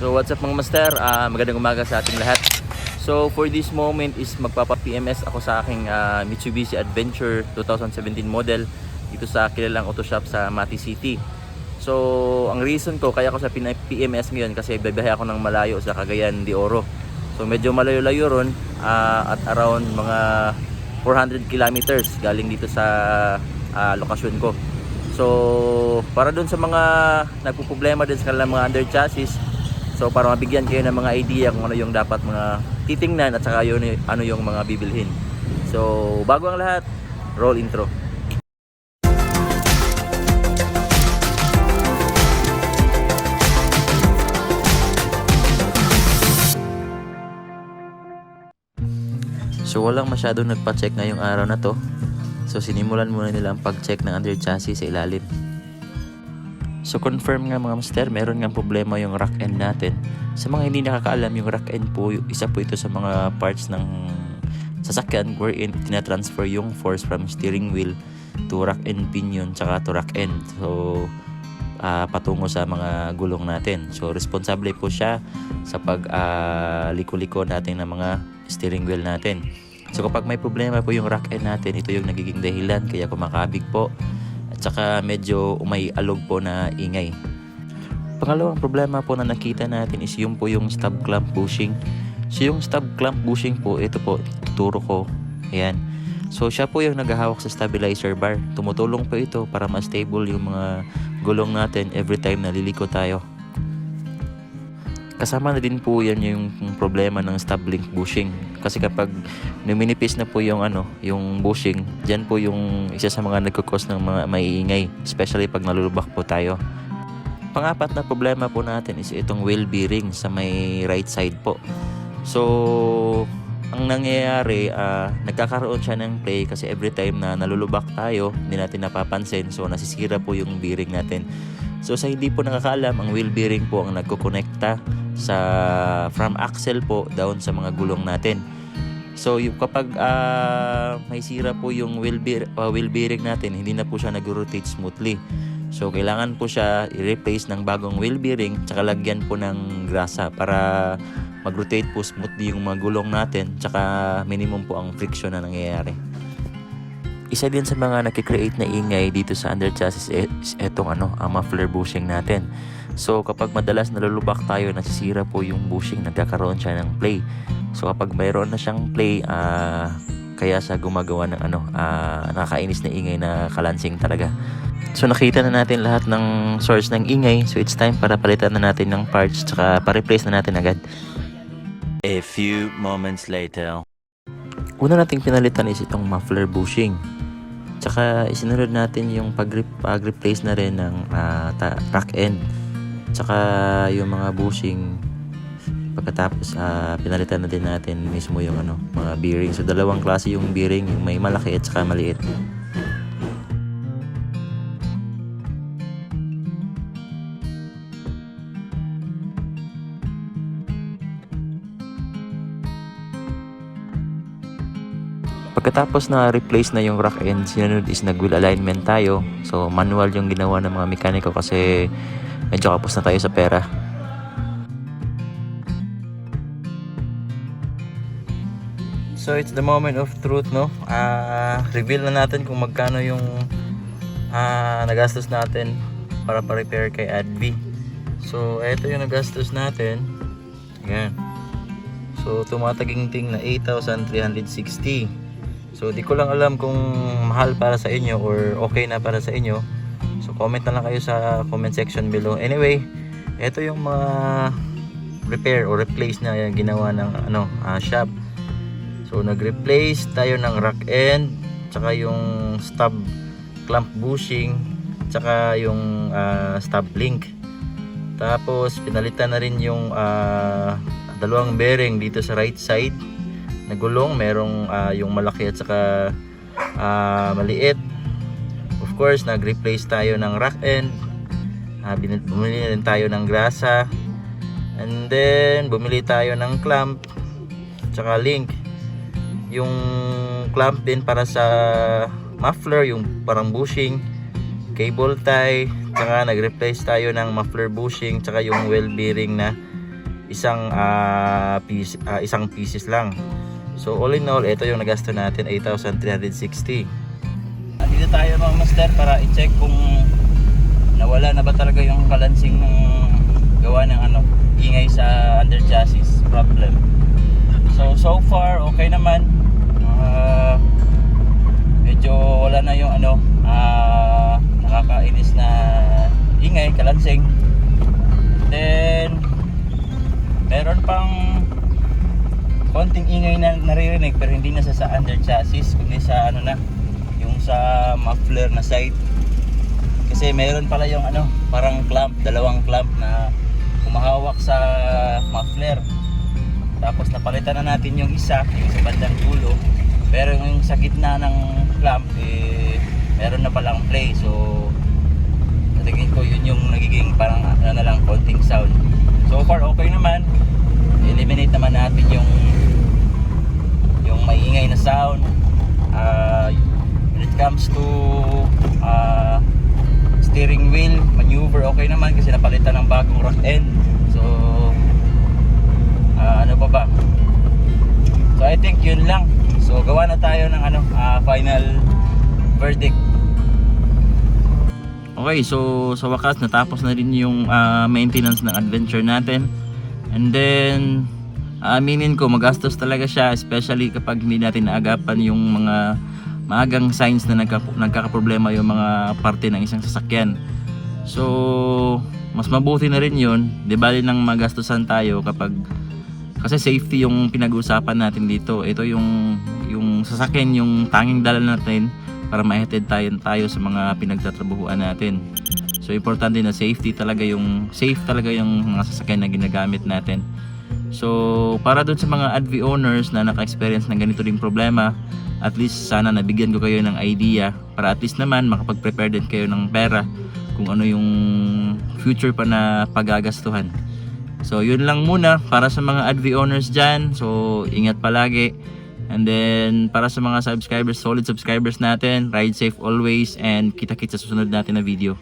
So what's up mga master? Ah, magandang umaga sa ating lahat. So for this moment is magpapa-PMS ako sa aking ah, Mitsubishi Adventure 2017 model dito sa kilalang auto shop sa Mati City. So ang reason ko kaya ako sa PMS ngayon kasi bibiyahe ako ng malayo sa Cagayan de Oro. So medyo malayo-layo ron ah, at around mga 400 kilometers galing dito sa ah, lokasyon ko. So para doon sa mga nagpo-problema din sa kanilang mga under chassis So para mabigyan kayo ng mga idea kung ano yung dapat mga titingnan at saka yun, ano yung mga bibilhin. So bago ang lahat, roll intro. So walang masyadong nagpa-check ngayong araw na to. So sinimulan muna nila ang pag-check ng under chassis sa ilalim. So confirm nga mga master, meron nga problema yung rack end natin. Sa mga hindi nakakaalam, yung rack end po, isa po ito sa mga parts ng sasakyan wherein tinatransfer yung force from steering wheel to rack end pinion tsaka to rack end. So ah, patungo sa mga gulong natin. So responsable po siya sa pag ah, liko-liko natin ng mga steering wheel natin. So kapag may problema po yung rack end natin, ito yung nagiging dahilan kaya kumakabig po at saka medyo umay-alog po na ingay. Pangalawang problema po na nakita natin is yung po yung stub clamp bushing. So yung stub clamp bushing po, ito po, tuturo ko. Ayan. So siya po yung naghahawak sa stabilizer bar. Tumutulong po ito para mas stable yung mga gulong natin every time na liliko tayo. Kasama na din po yan yung problema ng stub link bushing. Kasi kapag numinipis na po yung ano, yung bushing, diyan po yung isa sa mga nagkukos ng mga maiingay, especially pag nalulubak po tayo. Pangapat na problema po natin is itong wheel bearing sa may right side po. So, ang nangyayari, ah, nagkakaroon siya ng play kasi every time na nalulubak tayo, hindi natin napapansin. So, nasisira po yung bearing natin. So, sa hindi po nakakaalam, ang wheel bearing po ang nagkukonekta sa from axle po down sa mga gulong natin. So, yung kapag ah, may sira po yung wheel, bear, ah, wheel bearing natin, hindi na po siya nag-rotate smoothly. So, kailangan po siya i-replace ng bagong wheel bearing tsaka lagyan po ng grasa para mag-rotate po smoothly yung mga gulong natin tsaka minimum po ang friction na nangyayari. Isa din sa mga nakikreate na ingay dito sa under chassis is etong ano, ang muffler bushing natin. So kapag madalas nalulubak tayo, nasisira po yung bushing, nagkakaroon siya ng play. So kapag mayroon na siyang play, ah, kaya sa gumagawa ng ano, ah, nakakainis na ingay na kalansing talaga. So nakita na natin lahat ng source ng ingay. So it's time para palitan na natin ng parts tsaka pa-replace na natin agad. A few moments later. Una nating pinalitan is itong muffler bushing. Tsaka isinunod natin yung pag- pag-replace na rin ng ah, ta- rack end. Tsaka yung mga bushing pagkatapos ah, pinalitan na din natin mismo yung ano, mga bearing. So dalawang klase yung bearing, yung may malaki at saka maliit. Pagkatapos na replace na yung rack end, sinunod is nag-wheel alignment tayo. So manual yung ginawa ng mga mekaniko kasi medyo kapos na tayo sa pera. So it's the moment of truth, no? Ah, reveal na natin kung magkano yung ah, nagastos natin para pa-repair kay Adby. So ito yung nagastos natin. Yan. So tumataginting na 8,360. So di ko lang alam kung mahal para sa inyo or okay na para sa inyo. So comment na lang kayo sa comment section below. Anyway, ito yung mga repair or replace na ginawa ng ano ah, shop. So nag-replace tayo ng rack end, tsaka yung stub clamp bushing, tsaka yung ah, stub link. Tapos pinalitan na rin yung ah, dalawang bearing dito sa right side na gulong, merong ah, yung malaki at saka ah, maliit. Of course, nag-replace tayo ng rack end. Bin- bumili rin tayo ng grasa. And then, bumili tayo ng clamp tsaka link. Yung clamp din para sa muffler, yung parang bushing, cable tie, tsaka nag-replace tayo ng muffler bushing, tsaka yung wheel bearing na isang ah, piece, ah, isang pieces lang. So all in all, ito yung nagasto natin 8,360. Dito tayo mga master para i-check kung nawala na ba talaga yung balancing ng gawa ng ano, ingay sa under chassis problem. So so far okay naman. Ah, medyo wala na yung ano, ah, nakakainis na ingay, kalansing. Then meron pang konting ingay na naririnig pero hindi na sa, sa under chassis kundi sa ano na yung sa muffler na side. Kasi meron pala yung ano parang clamp dalawang clamp na humahawak sa muffler. Tapos napalitan na natin yung isa yung sa bandang dulo. Pero yung sa gitna ng clamp eh meron na palang play. So sa tingin ko yun yung nagiging parang ano na lang konting sound. So far okay naman. Eliminate naman natin yung yung maingay na sound. Ah, when it comes to ah, steering wheel maneuver okay naman kasi napalitan ng bagong rock end. So ah, ano pa ba? So I think yun lang. So gawa na tayo ng ano ah, final verdict. Okay, so sa wakas natapos na rin yung ah, maintenance ng adventure natin. And then aaminin ko magastos talaga siya especially kapag hindi natin naagapan yung mga maagang signs na nagka, nagkakaproblema yung mga parte ng isang sasakyan. So mas mabuti na rin yun. Di bali nang magastusan tayo kapag kasi safety yung pinag-uusapan natin dito. Ito yung yung sasakyan yung tanging dala natin para ma-headed tayo, tayo sa mga pinagtatrabahuan natin. So importante na safety talaga yung safe talaga yung mga sasakyan na ginagamit natin. So para doon sa mga ADV owners na naka-experience ng ganito ding problema, at least sana nabigyan ko kayo ng idea para at least naman makapag-prepare din kayo ng pera kung ano yung future pa na pagagastuhan. So yun lang muna para sa mga ADV owners dyan. So ingat palagi. And then para sa mga subscribers, solid subscribers natin, ride safe always and kita-kits sa susunod natin na video.